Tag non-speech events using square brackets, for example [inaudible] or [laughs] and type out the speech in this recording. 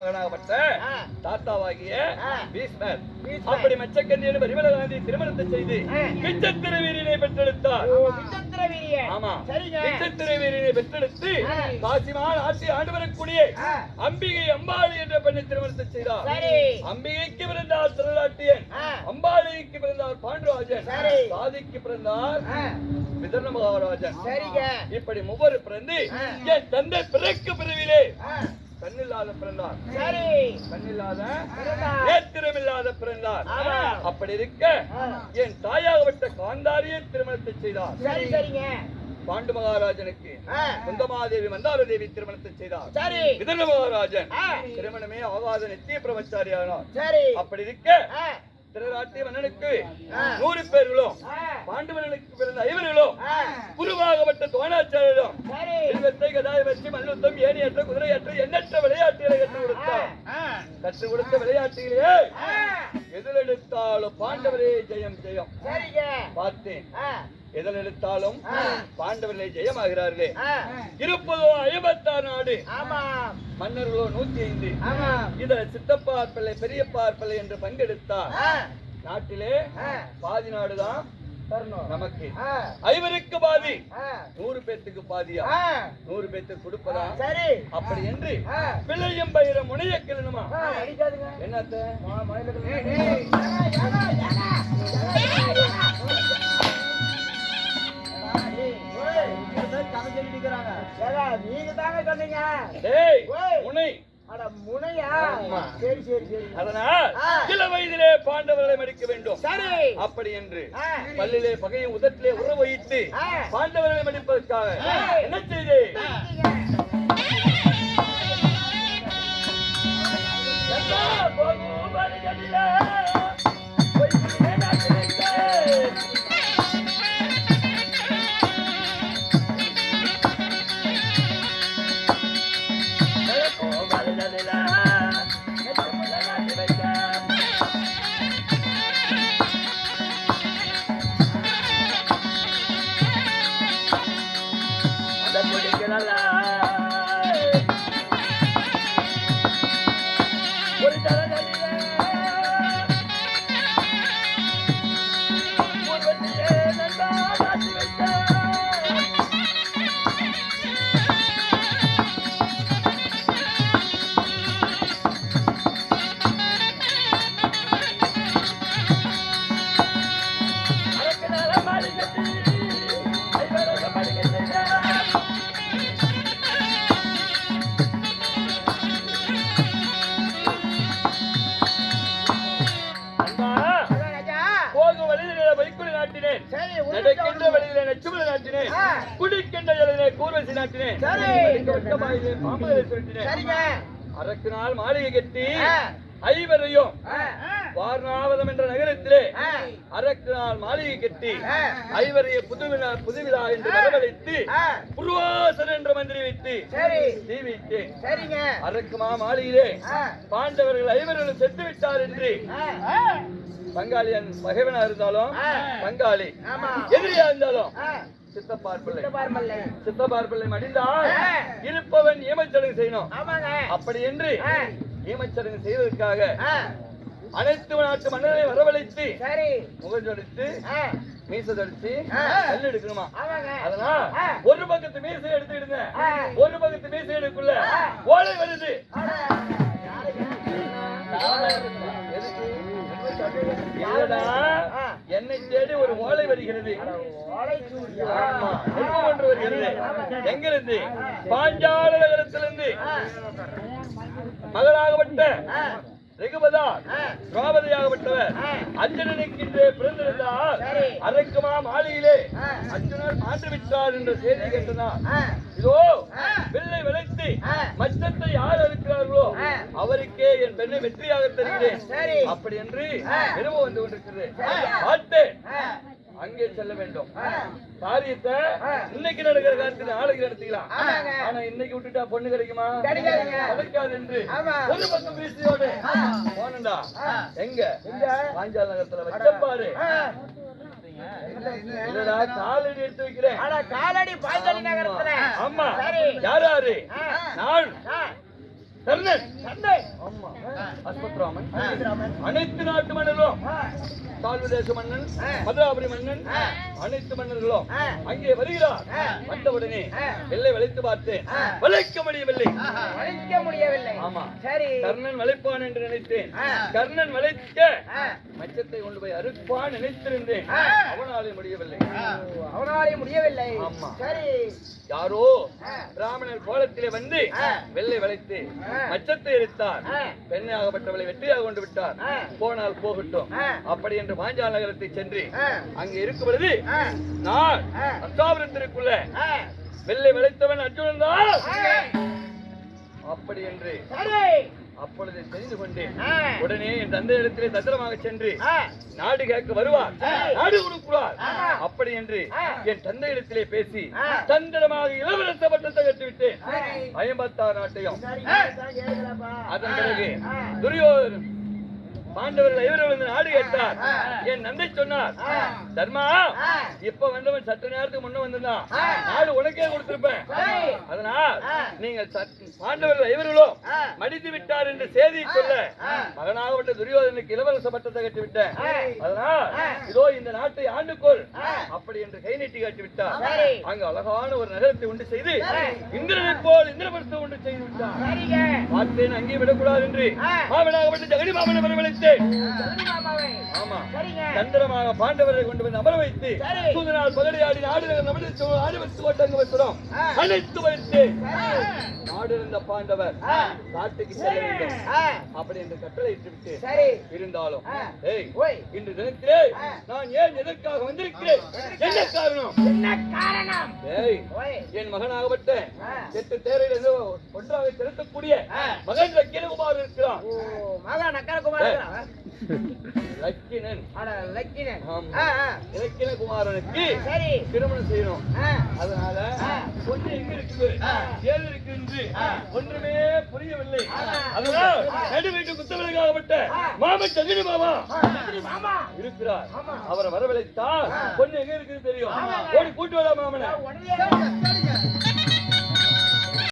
மகனாகப்பட்ட. தாத்தாவாகிய. பீஷ்மர் பரிமள காந்தி திருமணத்தை செய்து ஆ. பிச்சத்திர வீரனை பெற்றெடுத்தார் ஓ, விசித்திர வீரிய. ஆமா சரிங்க. பிச்சத்திர வீரனை பெற்றெடுத்து ஆ. காசிமான் ஆட்சி ஆண்டு வரக்கூடிய ஆ. அம்பிகை அம்பாளி என்ற பெண்ணை திருமணத்தை செய்தார். அம்பிகைக்கு பிறந்தார் திருநாட்டியன். அம்பாளிக்கு பிறந்தார் பாண்டுராஜன். சாதிக்கு பிறந்தார் விதர்ண மகாராஜன். இப்படி மூவர் பிறந்து. என் தந்தை பிறக்கு பிறவிலே கண்ணில்லாத பிறந்தார் சரி. கண்ணில்லாத பிறந்தார். நேத்திரமில்லாத பிறந்தார். அப்படி இருக்க. என் தாயாகப்பட்ட காந்தாரியை திருமணத்தை செய்தார் சரி, சரிங்க. பாண்டு மகாராஜனுக்கு குந்தமாதேவி மந்தார தேவி திருமணத்தை செய்தார் சரி. விதர்ண மகாராஜன் திருமணமே ஆகாத நித்திய பிரம்மச்சாரியானார் சரி. அப்படி இருக்க ஆ, திருநாட்டிய மன்னனுக்கு. நூறு பேர்களும் பாண்டு மன்னனுக்கு பிறந்த ஐவர்களும் குருவாகப்பட்ட தோணாச்சாரியம் கற்றுக் கொடுத்த விளையாட்டுகளே ஆ, எதில் எடுத்தாலும் பாண்டவரே ஜெயம் ஜெயம். பார்த்தேன். எதில் எடுத்தாலும். பாண்டவர்களே ஜெயமாகிறார்களே. இருப்பதோ ஐம்பத்தாறு நாடு. ஆமா, மன்னர்களோ நூத்தி ஐந்து. இதுல சித்தப்பார் பிள்ளை பெரியப்பார் பிள்ளை என்று பங்கெடுத்தார் நாட்டிலே பாதி நாடுதான். நமக்கு. ஐவருக்கு பாதி. நூறு பேத்துக்கு பாதியா? நூறு பேத்துக்கு கொடுப்பதா? சரி. அப்படி என்று பிள்ளையும் பயிர முனைய கிளணுமா. என்னத்த நீங்க தாங்க சொன்னீங்க. வயதிலே பாண்டவர்களை மடிக்க வேண்டும். அப்படி என்று. பல்லிலே பகையும் உதட்டிலே உறவு வைத்து. பாண்டவர்களை மடிப்பதற்காக. என்ன செய்து? போகும் ஆ. குடிக்கின்ற ஜலிலே கூர்வசி நாட்டினேன் சரி. வெட்ட வாயிலே பாம்புகளை சுருட்டினேன் சரிங்க. அரக்கு நாள் மாளிகை கட்டி. ஐவரையும் வாரணாவதம் என்ற நகரத்திலே அரக்கு நாள் மாளிகை கட்டி. ஐவரைய புதுவிழா புதுவிழா என்று வரவழைத்து. புருவாசன் என்ற மந்திரி வைத்து சரி. தீ வைத்தேன் சரிங்க. அரக்குமா மாளிகையிலே பாண்டவர்கள் ஐவர்களும் செத்து விட்டார் என்று பங்காளியன் பகைவனா இருந்தாலும். பங்காளி. எதிரியா இருந்தாலும் ஆ, சித்தப்பார் பிள்ளை இந்த பார்மல்ல. சித்தப்பார் பிள்ளை மடிந்தால் ஆ. இருப்பவன் ஏமச்சடங்கு செய்யணும். அப்படி என்று ஆ, ஏமச்சடங்கு செய்வதற்காக அனைத்து நாட்டு மன்னரை வரவழைத்து முகஞ்சொடித்து ஆ, மீசதடிச்சு ஆ. கல் எடுக்கணுமா? அதனால். ஒரு பக்கத்து மீசை எடுத்துக்கிடுங்க. ஒரு பக்கத்து மீசை எடுக்குள்ள ஓலை வருது? எதுக்கு? என்னை தேடி ஒரு ஓலை வருகிறது. ஒன்று வருகிறது எங்கிருந்து? பாஞ்சால நகரத்திலிருந்து மகளாகப்பட்ட ரெகுபதா திரௌபதியாகப்பட்டவர். ஆ. அர்ஜுனனுக்கு அரக்குமா மாளிகையிலே அஞ்சனர் அர்ஜுனர் ஆண்டு விட்டார் என்ற செய்தி கேட்டனார் இதோ மச்சத்தை யார் இருக்கிறார்களோ. அவருக்கே என் பெண்ணை வெற்றியாக தருகிறேன். அப்படி என்று. நினைவு வந்து கொண்டிருக்கிறது அங்கே செல்ல வேண்டும். காரியத்தை. இன்னைக்கு நடக்கிற காரியத்தை நாளைக்கு நடத்திக்கலாம். ஆனா இன்னைக்கு விட்டுட்டா பொண்ணு கிடைக்குமா. கிடைக்காது என்று. ஒரு பக்கம் வீசியோடு போனண்டா. எங்க? பாஞ்சால நகரத்துல வச்சப்பாரு. இல்லடா காலடி எடுத்து வைக்கிறேன் காலடி பாய்ச்சலி நகரத்துல ஆமா. யார் யாரு. நான் அனைத்து நாட்டு மன்னர்களும். ஆ, சால்வ தேச மன்னன். மதுராபுரி மன்னன். அனைத்து மன்னர்களும். அங்கே வருகிறார். வந்தவுடனே. வெள்ளை வளைத்து பார்த்தேன். ஆ. வளைக்க முடியவில்லை. அழிக்க முடியவில்லை. ஆமா. சரி. கர்ணன் வளைப்பான் என்று நினைத்தேன். கர்ணன் வளைக்க மச்சத்தை கொண்டு போய் அறுப்பான் நினைத்திருந்தேன். அவனாலே முடியவில்லை. அவனாலே முடியவில்லை. சரி யாரோ. பிராமணர் கோலத்திலே வந்து. வெள்ளை வளைத்து. மச்சத்தை எரித்தார் ஆ. பெண்ணாகப்பட்டவளை வெற்றியாக கொண்டு விட்டார். போனால் போகட்டும். அப்படி என்று பாஞ்சால நகரத்தை சென்று அங்கே இருக்கும் பொழுது நான். அஸ்தாபுரத்திற்குள்ள வெள்ளை விளைத்தவன் அர்ஜுனன் தான் அப்படி என்று அப்பொழுது தெரிந்து கொண்டேன் உடனே என் தந்தை இடத்திலே தந்திரமாக சென்று நாடு கேட்க வருவார். நாடு கொடுக்கிறார். அப்படி என்று. என் தந்தை இடத்திலே பேசி. தந்திரமாக இளவரச பட்டத்தை கட்டிவிட்டேன் சரி. ஐம்பத்தாறு நாட்டையும். அதன் பிறகு ஆ, துரியோதன் பாண்டவர்கள் வந்து நாடு கேட்டார். என் நந்தை சொன்னார். தர்மா. இப்ப வந்தவன் சற்று நேரத்துக்கு முன்ன வந்திருந்தான். நாடு உனக்கே கொடுத்திருப்பேன். அதனால். நீங்கள் பாண்டவர்கள் இவர்களும் ஆ. மடித்து விட்டார் என்று செய்தி சொல்ல ஆ. மகனாகப்பட்ட துரியோதனுக்கு இளவரச பட்டத்தை கட்டி விட்டேன். அதனால். இதோ இந்த நாட்டை ஆண்டுகொள் ஆ. அப்படி என்று கை நீட்டி காட்டி விட்டார். அங்கு அழகான ஒரு நகரத்தை உண்டு செய்து சரி. இந்திரனைப் போல் இந்திரபுரத்தை உண்டு செய்து விட்டார் பார்த்தேன் அங்கே விடக்கூடாது என்று ஆ. மாமனாகப்பட்ட ஜெகடி மாமனை வரவழைத்தேன் தந்திரமாக பாண்டவரை கொண்டு வந்து அமர வைத்து சரி. சூதனால் பகடையாடி நாடு நமது ஆடிவத்து கோட்டங்க வைக்கிறோம் ஆ. அனைத்து வைத்து. இருந்த பாண்டவர். காட்டுக்கு செல்ல வேண்டும். அப்படி என்று கட்டளை இட்டு சரி. இருந்தாலும் இன்று ஆ. நான் ஏன் எதற்காக வந்திருக்கிறேன்? என்ன காரணம்? என் மகனாகப்பட்ட. எட்டு தேரையில் ஒன்றாக ஆ. மகன் லக்கினகுமார் இருக்கிறான் [laughs] லக்கினன் அட லக்கினன் சரி திருமணம் செய்யணும் அதனால ஆ. பொண்ணு எங்க இருக்குது ஆ. ஏது இருக்குது ஆ. ஒன்றுமே புரியவில்லை. அதனால். நடு வீட்டு குத்தவர்களுக்காகப்பட்ட ஆ. மாம சந்திரி இருக்கிறார். அவரை வரவழைத்தால். பொண்ணு எங்க இருக்குது தெரியும். ஓடி கூட்டு வரா மாமனை உடனே